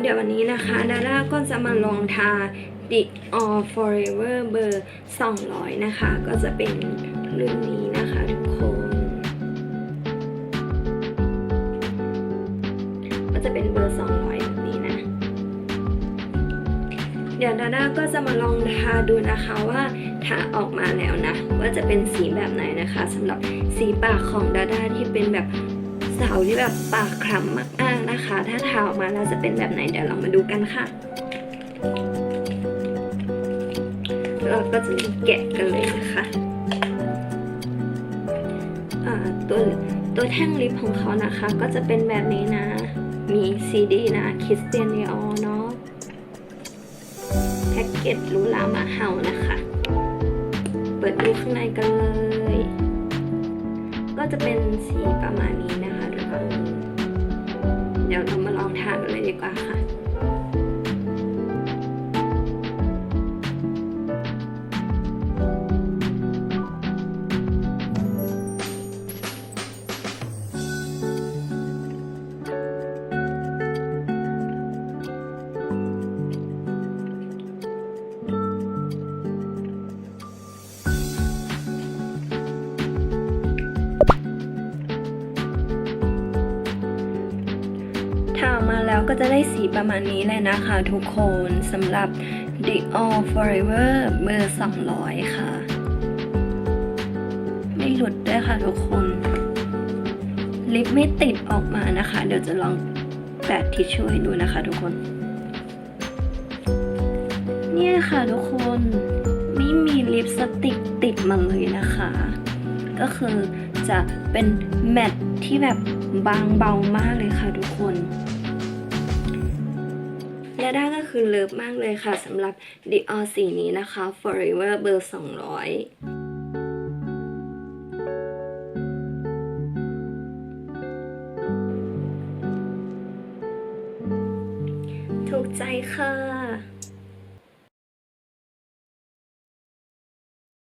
เดี๋ยววันนี้นะคะดาร่าก็จะมาลองทา The All Forever เบอร์ 200 นะคะ ก็จะเป็นรุ่นนี้นะคะทุกคน ก็จะเป็นเบอร์ 200แบบนี้นะ เดี๋ยวดาด้าก็จะมาลองทาดูนะคะว่าทาออกมาแล้วนะ ว่าจะเป็นสีแบบไหนนะคะสำหรับสีปากของดาด้าที่เป็นแบบ สาวที่แบบปากคล้ำมากๆนะคะ ถ้าทาออกมาแล้วจะเป็นแบบไหนเดี๋ยวเรามาดูกันค่ะเราก็จะแกะกันเลยนะคะตัวตัวแท่งลิปของเขานะคะก็จะเป็นแบบนี้นะ มีซีดีนะคิสเตียนเนอเนาะแพ็กเกจหรูหรามาเห่านะคะ เปิดดูข้างในกันเลย ก็จะเป็นสีประมาณนี้น เดี๋ยวเรามาลองทานกันเลยดีกว่าค่ะ ทาออกมาแล้วก็จะได้สีประมาณนี้เลยนะคะทุกคนสำหรับ The All Forever เบอร์ 200 ค่ะ ไม่หลุดด้วยค่ะทุกคน ลิปไม่ติดออกมานะคะ เดี๋ยวจะลองแปะทิชชู่ให้ดูนะคะทุกคน เนี่ยค่ะทุกคนไม่มีลิปสติกติดมาเลยนะคะ ก็คือจะเป็นแมตที่แบบบางเบามากเลยค่ะทุกคน และด้าก็คือเลิฟมากเลยค่ะสำหรับ Dior สีนี้นะคะ Forever เบอร์ 200ถูกใจค่ะ